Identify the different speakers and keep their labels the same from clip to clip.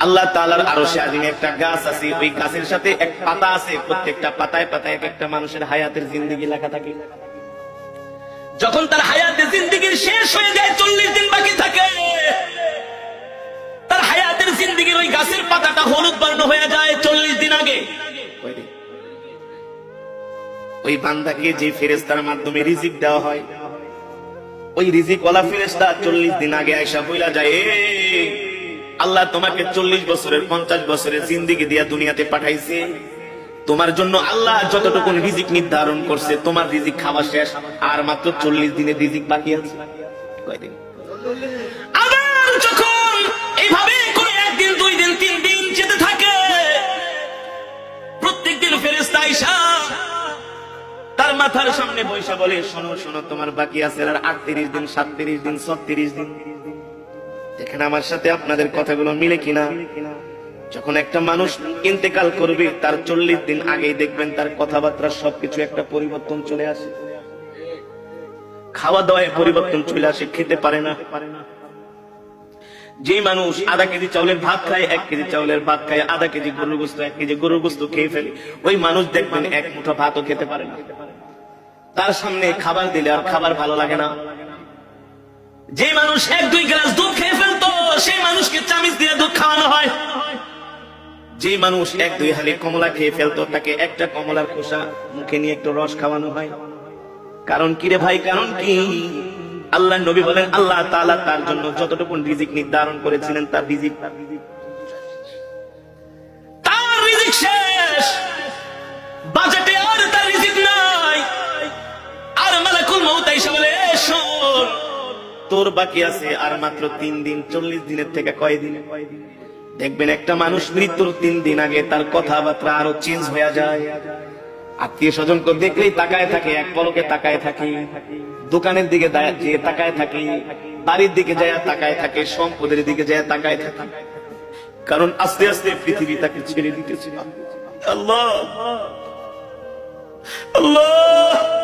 Speaker 1: আল্লাহ তাআলার আরও আজিমে একটা গাছ আছে ওই গাছের সাথে এক পাতা আছে প্রত্যেকটা পাতায় পাতায় এক একটা মানুষের হায়াতের জিন্দিগি লেখা থাকে। যখন তার হায়াতের জিন্দিগির শেষ হয়ে যায় চল্লিশ দিন বাকি থাকে। তার হায়াতের জিন্দিগির ওই গাছের পাতাটা হলুদ বর্ণ হয়ে যায় চল্লিশ দিন আগে। ওই বান্দাকে যে ফেরেস্তার মাধ্যমে রিজিক দেওয়া হয় ওই রিজিক ওলা ফেরেস্তা চল্লিশ দিন আগে আয়সা বইলা যায় "এ, আল্লাহ তোমাকে চল্লিশ বছরের, পঞ্চাশ বছরের জিন্দিগি দিয়া দুনিয়াতে পাঠাইছে। তোমার জন্য আল্লাহ যতটুকু রিজিক নির্ধারণ করছে, তোমার রিজিক খাওয়া শেষ, আর মাত্র চল্লিশ দিনের রিজিক বাকি আছে। কয়দিন? তার মাথার সামনে বৈশা বলে, শোনো শোনো, তোমার বাকি আছে আর আটত্রিশ দিন, সাতত্রিশ দিন, ছত্রিশ দিন। দেখেন আমার সাথে আপনাদের কথাগুলো মিলে কিনা? যখন একটা মানুষ ইন্তেকাল করবে, তার চল্লিশ দিন আগেই দেখবেন তার কথাবার্তা সবকিছু একটা পরিবর্তন চলে আসে। খাওয়া দাওয়ায় পরিবর্তন চলে আসে, খেতে পারে না। যে মানুষ আধা কেজি চাউলের ভাত খায়, এক কেজি চাউলের ভাত খায়, আধা কেজি গরুর গোস্ত, এক কেজি গরুর গোস্ত খেয়ে ফেলে, ওই মানুষ দেখবেন এক মুঠো ভাতও খেতে পারে না। তার সামনে খাবার দিলে আর খাবার ভালো লাগে না। যে মানুষ এক, দুই গ্লাস দুধ খেয়ে ফেলতো, সেই মানুষকে চামিচ দিয়ে দুধ খাওয়ানো হয়। যে মানুষ এক, দুই হালি কমলা খেয়ে ফেলতো, তাকে একটা কমলার খোসা মুখে নিয়ে একটু রস খাওয়ানো হয়। কারণ কি রে ভাই, কারণ কি? আল্লাহ নবী বলেন, আল্লাহ তাআলা তার জন্য যতটুকু রিজিক নির্ধারণ করেছিলেন, তার রিজিক তার রিজিক শেষ। বাজেটে আর তার রিজিক নাই। আর মালাকুল মউত এসে বলে, "এ শোন তোর বাকি আছে আর মাত্র তিন দিন, চল্লিশ দিনের থেকে কয় দিন? দেখবেন একটা মানুষ মৃত্যুর তিন দিন আগে তার কথাবার্তা আরও চেঞ্জ হয়ে যায়। আত্মীয় স্বজনকে দেখলেই তাকায় থাকে, এক পলকে তাকায় থাকে। দোকানের দিকে তাকায় থাকে। বাড়ির দিকে যায়, তাকায় থাকে। সম্পদের দিকে যায়, তাকায় থাকে। কারণ আস্তে আস্তে পৃথিবী তাকে ছেড়ে দিতেছে। আল্লাহ! আল্লাহ!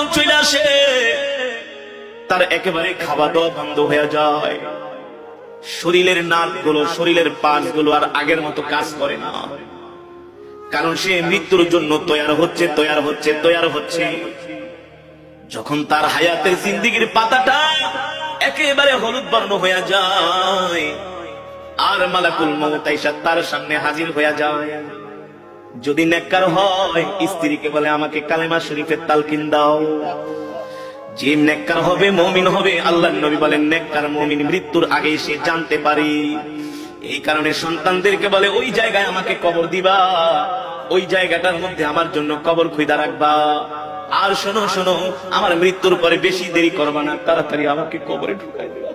Speaker 1: পরিবর্তন চলে আসে, তার একেবারে খাওয়া দাওয়া বন্ধ হয়ে যায়। শরীরের নাকগুলো শরীরের পাশগুলো আর আগের মতো কাজ করে না। কারণ সে মৃত্যুর জন্য তৈয়ার হচ্ছে তৈয়ার হচ্ছে তৈয়ার হচ্ছে। যখন তার হায়াতের জিন্দিগির পাতাটা একেবারে হলুদ বর্ণ হয়ে যায়, আর মালাকুল মমতা ঈশা তার সামনে হাজির হয়ে যায়। যদি নেককার হয়, স্ত্রীকে বলে, আমাকে কালেমা শরীফের তালকিন দাও। যে নেককার হবে, মমিন হবে আল্লাহ নবী বলেন, নেককার মমিন মৃত্যুর আগে সে জানতে এই কারণে সন্তানদেরকে বলে, ওই জায়গায় আমাকে কবর দিবা। ওই জায়গাটার মধ্যে আমার জন্য কবর খুঁজা রাখবা। আর শোনো শোনো, আমার মৃত্যুর পরে বেশি দেরি করবা না। তাড়াতাড়ি আমাকে কবরে ঢুকাই দেবা।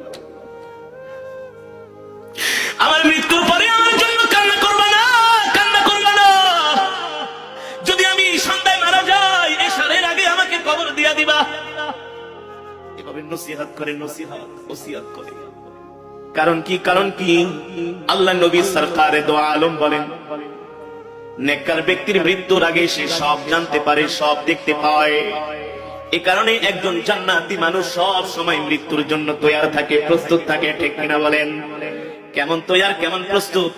Speaker 1: আমার মৃত্যুর পরে নসিহাত করে, নসিহাত ওসিয়াত করে। কারণ কি কারণ কি? আল্লাহ নবী সরকারে দোয়া আলম বলেন, নেককার ব্যক্তির মৃত্যুর আগে সে সব জানতে পারে, সব দেখতে পায়। এ কারণে একজন জান্নাতি মানুষ সব সময় মৃত্যুর জন্য তৈয়ার থাকে, প্রস্তুত থাকে, ঠিক কিনা বলেন? কেমন তৈয়ার, কেমন প্রস্তুত?